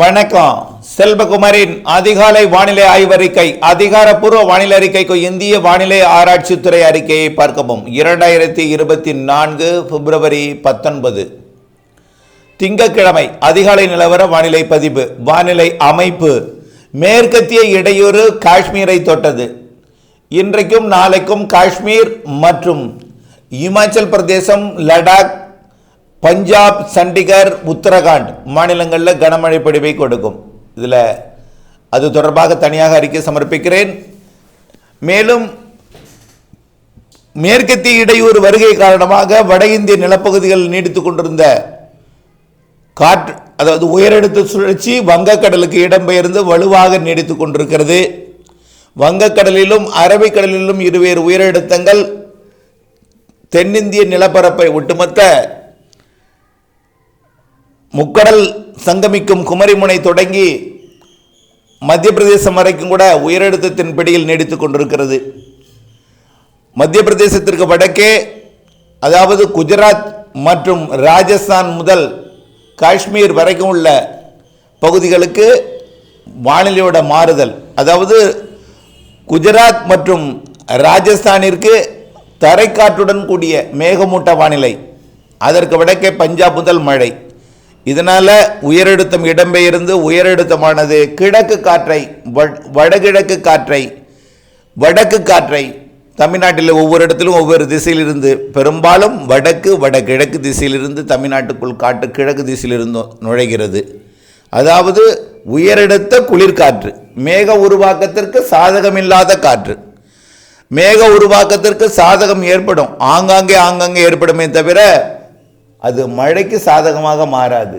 வணக்கம். செல்வகுமாரின் அதிகாலை வானிலை ஆய்வறிக்கை அதிகாரப்பூர்வ வானிலை அறிக்கைக்கு இந்திய வானிலை ஆராய்ச்சித்துறை அறிக்கையை பார்க்கவும். இரண்டாயிரத்தி இருபத்தி நான்கு பிப்ரவரி பத்தொன்பது. திங்கக்கிழமை அதிகாலை நிலவர வானிலை பதிவு. வானிலை அமைப்பு. மேற்கத்திய இடையூறு காஷ்மீரை தொட்டது. இன்றைக்கும் நாளைக்கும் காஷ்மீர் மற்றும் இமாச்சல் பிரதேசம் லடாக் பஞ்சாப் சண்டிகர் உத்தரகாண்ட் மாநிலங்களில் கனமழை பொழிவை கொடுக்கும். இதில் அது தொடர்பாக தனியாக அறிக்கை சமர்ப்பிக்கிறேன். மேலும் மேற்கத்திய இடையூறு வருகை காரணமாக வட இந்திய நிலப்பகுதிகள் நீடித்துக் கொண்டிருந்த காற்று அதாவது உயரடுத்த சுழற்சி வங்கக்கடலுக்கு இடம்பெயர்ந்து வலுவாக நீடித்துக் கொண்டிருக்கிறது. வங்கக்கடலிலும் அரபிக்கடலிலும் இருவேறு உயரழுத்தங்கள் தென்னிந்திய நிலப்பரப்பை ஒட்டுமொத்த முக்கடல் சங்கமிக்கும் குமரிமுனை தொடங்கி மத்திய பிரதேசம் வரைக்கும் கூட உயரழுத்தத்தின் பிடியில் நீடித்துக் கொண்டிருக்கிறது. மத்திய பிரதேசத்திற்கு வடக்கே அதாவது குஜராத் மற்றும் ராஜஸ்தான் முதல் காஷ்மீர் வரைக்கும் உள்ள பகுதிகளுக்கு வானிலையோட மாறுதல். அதாவது குஜராத் மற்றும் ராஜஸ்தானிற்கு தரைக்காற்றுடன் கூடிய மேகமூட்ட வானிலை. அதற்கு வடக்கே பஞ்சாப் முதல் மழை. இதனால் உயரழுத்தம் இடம்பெயர்ந்து உயரழுத்தமானது கிழக்கு காற்றை வடகிழக்கு காற்றை வடக்கு காற்றை தமிழ்நாட்டில் ஒவ்வொரு இடத்திலும் ஒவ்வொரு திசையிலிருந்து பெரும்பாலும் வடக்கு வடகிழக்கு திசையிலிருந்து தமிழ்நாட்டுக்குள் காற்று கிழக்கு திசையிலிருந்து நுழைகிறது. அதாவது உயரெடுத்த குளிர்காற்று மேக உருவாக்கத்திற்கு சாதகமில்லாத காற்று. மேக உருவாக்கத்திற்கு சாதகம் ஏற்படும் ஆங்காங்கே ஆங்காங்கே ஏற்படுமே தவிர அது மழைக்கு சாதகமாக மாறாது.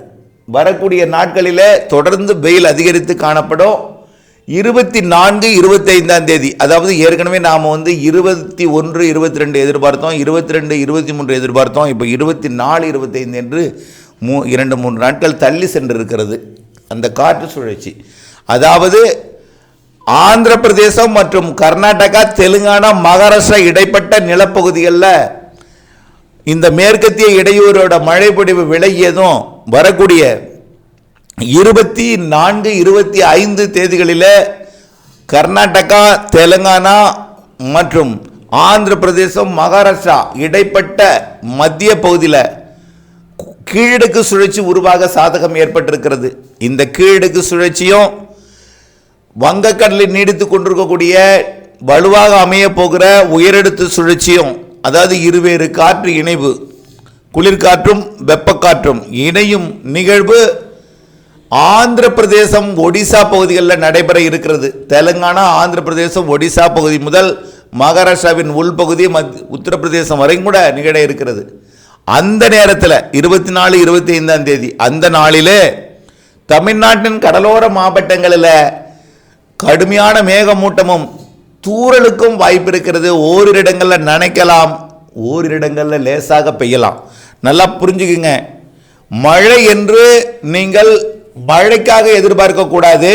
வரக்கூடிய நாட்களில் தொடர்ந்து வெயில் அதிகரித்து காணப்படும். இருபத்தி நான்கு இருபத்தைந்தாம் தேதி அதாவது ஏற்கனவே நாம் வந்து இருபத்தி ஒன்று இருபத்தி ரெண்டு எதிர்பார்த்தோம் இருபத்தி ரெண்டு இருபத்தி மூன்று எதிர்பார்த்தோம். இப்போ இருபத்தி நாலு இருபத்தைந்து என்று மூ இரண்டு மூன்று நாட்கள் தள்ளி சென்றிருக்கிறது. அந்த காற்று சுழற்சி. அதாவது ஆந்திர பிரதேசம் மற்றும் கர்நாடகா தெலுங்கானா மகாராஷ்டிரா இடைப்பட்ட நிலப்பகுதிகளில் இந்த மேற்கத்திய இடையூறோட மழைப்பொழிவு விலகியதும் வரக்கூடிய இருபத்தி நான்கு இருபத்தி ஐந்து தேதிகளில் கர்நாடகா தெலுங்கானா மற்றும் ஆந்திர பிரதேசம் மகாராஷ்டிரா இடைப்பட்ட மத்திய பகுதியில் கீழடுக்கு சுழற்சி உருவாக சாதகம் ஏற்பட்டிருக்கிறது. இந்த கீழடுக்கு சுழற்சியும் வங்கக்கடலில் நீடித்து கொண்டிருக்கக்கூடிய வலுவாக அமைய போகிற உயரெடுத்து சுழற்சியும் அதாவது இருவேறு காற்று இணைவு குளிர்காற்றும் வெப்பக்காற்றும் இணையும் நிகழ்வு ஆந்திர பிரதேசம் ஒடிசா பகுதிகளில் நடைபெற இருக்கிறது. தெலுங்கானா ஆந்திர பிரதேசம் ஒடிசா பகுதி முதல் மகாராஷ்டிராவின் உள்பகுதி மத் உத்தரப்பிரதேசம் வரையும் கூட நிகழ இருக்கிறது. அந்த நேரத்தில் இருபத்தி நாலு இருபத்தி ஐந்தாம் தேதி அந்த நாளிலே தமிழ்நாட்டின் கடலோர மாவட்டங்களில் கடுமையான மேகமூட்டமும் தூறலுக்கும் வாய்ப்பு இருக்கிறது. ஓரிரு இடங்களில் நினைக்கலாம் ஓரிரு இடங்களில் லேசாக பெய்யலாம். நல்லா புரிஞ்சுக்குங்க. மழை என்று நீங்கள் மழைக்காக எதிர்பார்க்கக்கூடாது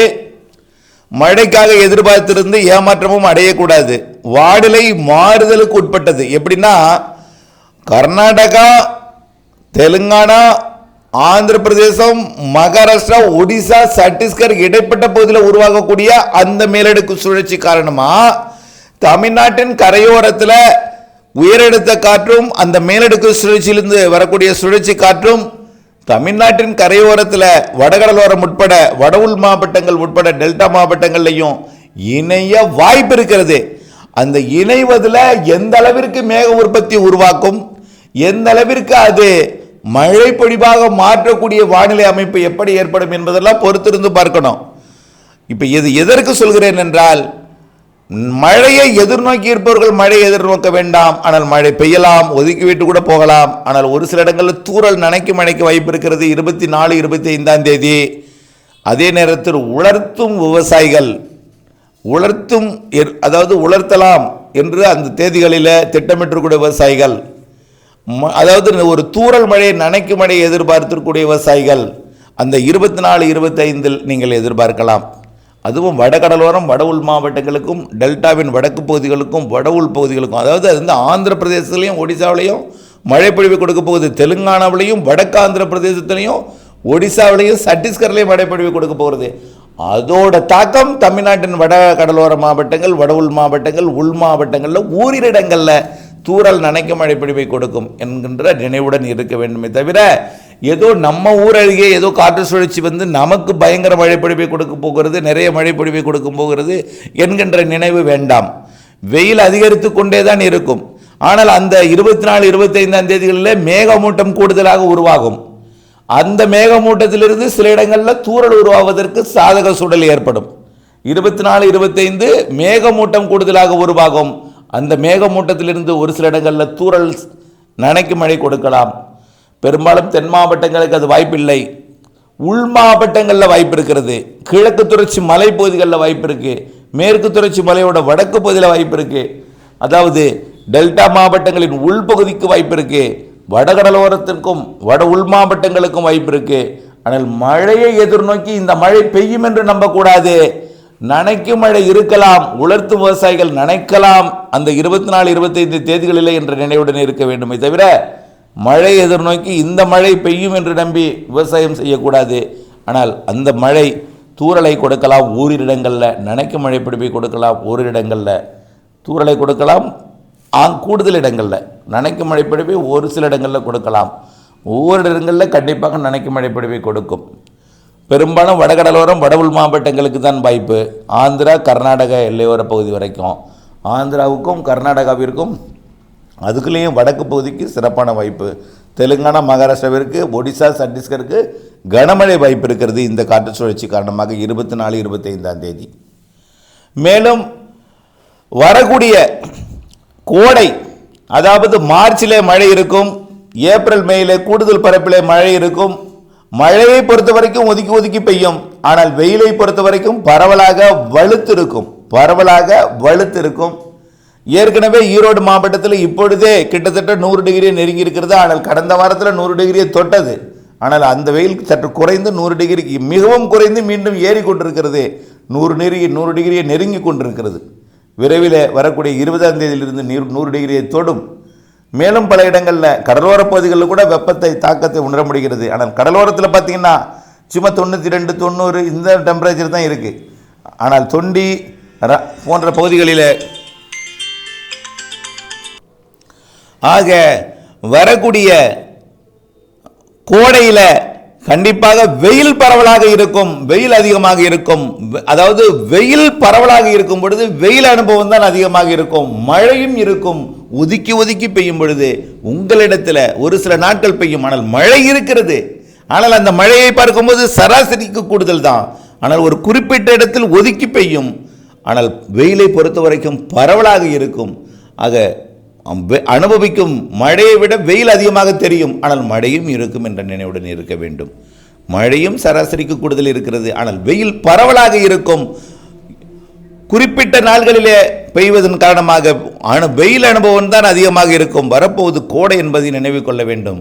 மழைக்காக எதிர்பார்த்திருந்து ஏமாற்றமும் அடையக்கூடாது. வானிலை மாறுதலுக்கு உட்பட்டது. எப்படின்னா கர்நாடகா தெலுங்கானா ஆந்திர பிரதேசம் மகாராஷ்டிரா ஒடிசா சத்தீஸ்கர் இடைப்பட்ட பகுதியில் உருவாகக்கூடிய அந்த மேலடுக்கு சுழற்சி காரணமாக தமிழ்நாட்டின் கரையோரத்தில் உயரெடுத்த காற்றும் அந்த மேலடுக்கு சுழற்சியிலிருந்து வரக்கூடிய சுழற்சி காற்றும் தமிழ்நாட்டின் கரையோரத்தில் வடகடலோரம் உட்பட வட உள் மாவட்டங்கள் உட்பட டெல்டா மாவட்டங்கள்லையும் இணைய வாய்ப்பு இருக்கிறது. அந்த இணைவதில் எந்த அளவிற்கு மேக உற்பத்தி உருவாக்கும்? எந்த அளவிற்கு அது மழை பொழிவாக மாற்றக்கூடிய வானிலை அமைப்பு எப்படி ஏற்படும் என்பதெல்லாம் பொறுத்திருந்து பார்க்கணும். இப்போ இது எதற்கு சொல்கிறேன் என்றால் மழையை எதிர்நோக்கி இருப்பவர்கள் மழையை எதிர்நோக்க வேண்டாம். ஆனால் மழை பெய்யலாம் ஒதுக்கிவிட்டு கூட போகலாம். ஆனால் ஒரு சில இடங்களில் தூறல் நனைக்கு மழைக்கு வாய்ப்பு இருக்கிறது. இருபத்தி நாலு இருபத்தி ஐந்தாம் தேதி. அதே நேரத்தில் உலர்த்தும் விவசாயிகள் உலர்த்தும் எர்- அதாவது உலர்த்தலாம் என்று அந்த தேதிகளில் திட்டமிட்டிருக்கூடிய விவசாயிகள் அதாவது ஒரு தூறல் மழையை நனைக்கும் மழையை எதிர்பார்த்திருக்கக்கூடிய விவசாயிகள் அந்த இருபத்தி நாலு இருபத்தைந்தில் நீங்கள் எதிர்பார்க்கலாம். அதுவும் வடகடலோரம் வட உள் மாவட்டங்களுக்கும் டெல்டாவின் வடக்கு பகுதிகளுக்கும் வட உள் பகுதிகளுக்கும் அதாவது அது வந்து ஆந்திர பிரதேசத்துலேயும் ஒடிசாவிலையும் மழைப்பொழிவு கொடுக்க போகுது. தெலுங்கானாவிலையும் வடக்கு ஆந்திர பிரதேசத்துலையும் ஒடிசாவிலையும் சத்தீஸ்கர்லையும் மழைப்பொழிவு கொடுக்க போகிறது அதோட தாக்கம் தமிழ்நாட்டின் வட கடலோர மாவட்டங்கள் வட உள் மாவட்டங்கள் உள் மாவட்டங்களில் ஊரிடங்களில் தூரல் தூறல் நனைக்கும் மழைப்பொழிவை கொடுக்கும் என்கின்ற நினைவுடன் இருக்க வேண்டுமே தவிர ஏதோ நம்ம ஊர் அருகே ஏதோ காற்று சுழற்சி வந்து நமக்கு பயங்கர மழைப்பொழிவை கொடுக்க போகிறது நிறைய மழைப்பொழிவை கொடுக்க போகிறது என்கின்ற நினைவு வேண்டாம். வெயில் அதிகரித்து கொண்டே தான் இருக்கும். ஆனால் அந்த இருபத்தி நாலு இருபத்தைந்தாம் தேதிகளில் மேகமூட்டம் கூடுதலாக உருவாகும். அந்த மேகமூட்டத்திலிருந்து சில இடங்களில் தூறல் உருவாவதற்கு சாதக சூழல் ஏற்படும். இருபத்தி நாலு இருபத்தைந்து மேகமூட்டம் கூடுதலாக உருவாகும். அந்த மேகமூட்டத்திலிருந்து ஒரு சில இடங்களில் தூறல் நனைக்கு மழை கொடுக்கலாம். பெரும்பாலும் தென் மாவட்டங்களுக்கு அது வாய்ப்பில்லை. உள் மாவட்டங்களில் வாய்ப்பு இருக்கிறது. கிழக்கு தொடர்ச்சி மலைப்பகுதிகளில் வாய்ப்பு இருக்குது மேற்கு தொடர்ச்சி மலையோட வடக்கு பகுதியில் வாய்ப்பு இருக்குது அதாவது டெல்டா மாவட்டங்களின் உள்பகுதிக்கு வாய்ப்பு இருக்குது வடகடலோரத்திற்கும் வட உள் மாவட்டங்களுக்கும் வாய்ப்பு இருக்குது ஆனால் மழையை எதிர்நோக்கி இந்த மழை பெய்யும் என்று நம்பக்கூடாது. நனைக்கும் மழை இருக்கலாம் உலர்த்தும் விவசாயிகள் நனைக்கலாம் அந்த இருபத்தி நாலு இருபத்தைந்து தேதிகளிலே என்ற நினைவுடன் இருக்க வேண்டுமே தவிர மழை எதிர்நோக்கி இந்த மழை பெய்யும் என்று நம்பி விவசாயம் செய்யக்கூடாது. ஆனால் அந்த மழை தூறலை கொடுக்கலாம் ஓரிரு இடங்களில் நனைக்கும் மழை பிடிப்பை கொடுக்கலாம் ஓரிடங்களில். தூரலை தூறலை கொடுக்கலாம் ஆங் கூடுதல் இடங்களில். நனைக்கும் மழை பிடிப்பை ஒரு சில இடங்களில் கொடுக்கலாம். ஒவ்வொரு இடங்களில் கண்டிப்பாக நனைக்கும் மழை பிடிப்பை கொடுக்கும். பெரும்பாலும் வடகடலோரம் வட உள் மாவட்டங்களுக்கு தான் வாய்ப்பு. ஆந்திரா கர்நாடகா எல்லையோர பகுதி வரைக்கும். ஆந்திராவுக்கும் கர்நாடகாவிற்கும் அதுக்குள்ளேயும் வடக்கு பகுதிக்கு சிறப்பான வாய்ப்பு. தெலுங்கானா மகாராஷ்டிராவிற்கு ஒடிசா சத்தீஸ்கருக்கு கனமழை வாய்ப்பு இருக்கிறது இந்த காற்று சுழற்சி காரணமாக இருபத்தி நாலு இருபத்தைந்தாம் தேதி. மேலும் வரக்கூடிய கோடை அதாவது மார்ச்சிலே மழை இருக்கும் ஏப்ரல் மேயிலே கூடுதல் பரப்பிலே மழை இருக்கும் மழையை பொறுத்த வரைக்கும் ஒதுக்கி ஒதுக்கி பெய்யும். ஆனால் வெயிலை பொறுத்த வரைக்கும் பரவலாக வலுத்திருக்கும். பரவலாக வலுத்திருக்கும். ஏற்கனவே ஈரோடு மாவட்டத்தில் இப்பொழுதே கிட்டத்தட்ட நூறு டிகிரியை நெருங்கி இருக்கிறது. ஆனால் கடந்த வாரத்தில் நூறு டிகிரியை தொட்டது. ஆனால் அந்த வெயில் சற்று குறைந்து நூறு டிகிரிக்கு மிகவும் குறைந்து மீண்டும் ஏறி கொண்டிருக்கிறது. நூறு நெருங்கி நூறு டிகிரியை நெருங்கி கொண்டிருக்கிறது. விரைவில் வரக்கூடிய இருபதாம் தேதியிலிருந்து நீர் நூறு டிகிரியை தொடும். மேலும் பல இடங்களில் கடலோர பகுதிகளில் கூட வெப்பத்தை தாக்கத்தை உணர முடிகிறது. ஆனால் கடலோரத்தில் பார்த்தீங்கன்னா சும்மா தொண்ணூற்றி ரெண்டு தொண்ணூறு இந்த டெம்பரேச்சர் தான் இருக்குது ஆனால் தொண்டி ர- போன்ற பகுதிகளில் ஆக வரக்கூடிய கோடையில் கண்டிப்பாக வெயில் பரவலாக இருக்கும் வெயில் அதிகமாக இருக்கும். அதாவது வெயில் பரவலாக இருக்கும் பொழுது வெயில் அனுபவம் தான் அதிகமாக இருக்கும். மழையும் இருக்கும். ஒதுக்கி ஒதுக்கி பெய்யும் பொழுது உங்களிடத்தில் ஒரு சில நாட்கள் பெய்யும். ஆனால் மழை இருக்கிறது. ஆனால் அந்த மழையை பார்க்கும்போது சராசரிக்கு கூடுதல் தான். ஆனால் ஒரு குறிப்பிட்ட இடத்தில் ஒதுக்கி பெய்யும். ஆனால் வெயிலை பொறுத்த வரைக்கும் பரவலாக இருக்கும். ஆக அனுபவிக்கும் மழையை விட வெயில் அதிகமாக தெரியும். ஆனால் மழையும் இருக்கும் என்ற நினைவுடன் இருக்க வேண்டும். மழையும் சராசரிக்கு கூடுதல் இருக்கிறது. ஆனால் வெயில் பரவலாக இருக்கும். குறிப்பிட்ட நாள்களிலே பெய்வதன் காரணமாக அனு வெயில் அனுபவம் தான் அதிகமாக இருக்கும். வரப்போவது கோடை என்பதை நினைவில் கொள்ள வேண்டும்.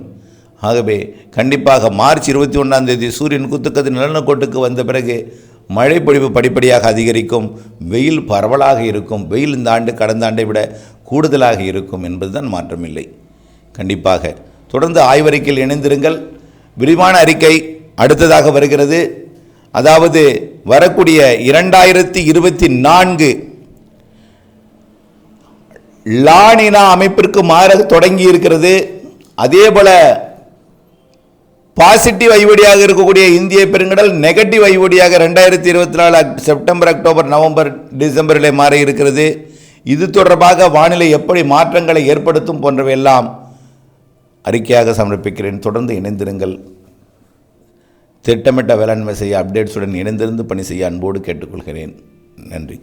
ஆகவே கண்டிப்பாக மார்ச் இருபத்தி ஒன்றாம் தேதி சூரியன் குத்துக்கது நிலநடுக்கோட்டுக்கு வந்த பிறகு மழை பொழிவு படிப்படியாக அதிகரிக்கும். வெயில் பரவலாக இருக்கும். வெயில் இந்த ஆண்டு கடந்த ஆண்டை விட கூடுதலாக இருக்கும் என்பதுதான் மாற்றமில்லை. கண்டிப்பாக தொடர்ந்து ஆய்வறிக்கையில் இணைந்திருங்கள். விரிவான அறிக்கை அடுத்ததாக வருகிறது. அதாவது வரக்கூடிய இரண்டாயிரத்தி இருபத்தி நான்கு லானினா அமைப்பிற்கு மாற தொடங்கி இருக்கிறது. அதே போல பாசிட்டிவ் ஐவடியாக இருக்கக்கூடிய இந்திய பெருங்கடல் நெகட்டிவ் ஐவடியாக ரெண்டாயிரத்தி இருபத்தி நாலு செப்டம்பர் அக்டோபர் நவம்பர் டிசம்பரில் மாற இருக்கிறது. இது தொடர்பாக வானிலை எப்படி மாற்றங்களை ஏற்படுத்தும் போன்றவையெல்லாம் அறிக்கையாக சமர்ப்பிக்கிறேன். தொடர்ந்து இணைந்திருங்கள். திட்டமிட்ட வேளாண்மை செய்ய அப்டேட்ஸுடன் இணைந்திருந்து பணி செய்ய அன்போடு கேட்டுக்கொள்கிறேன். நன்றி.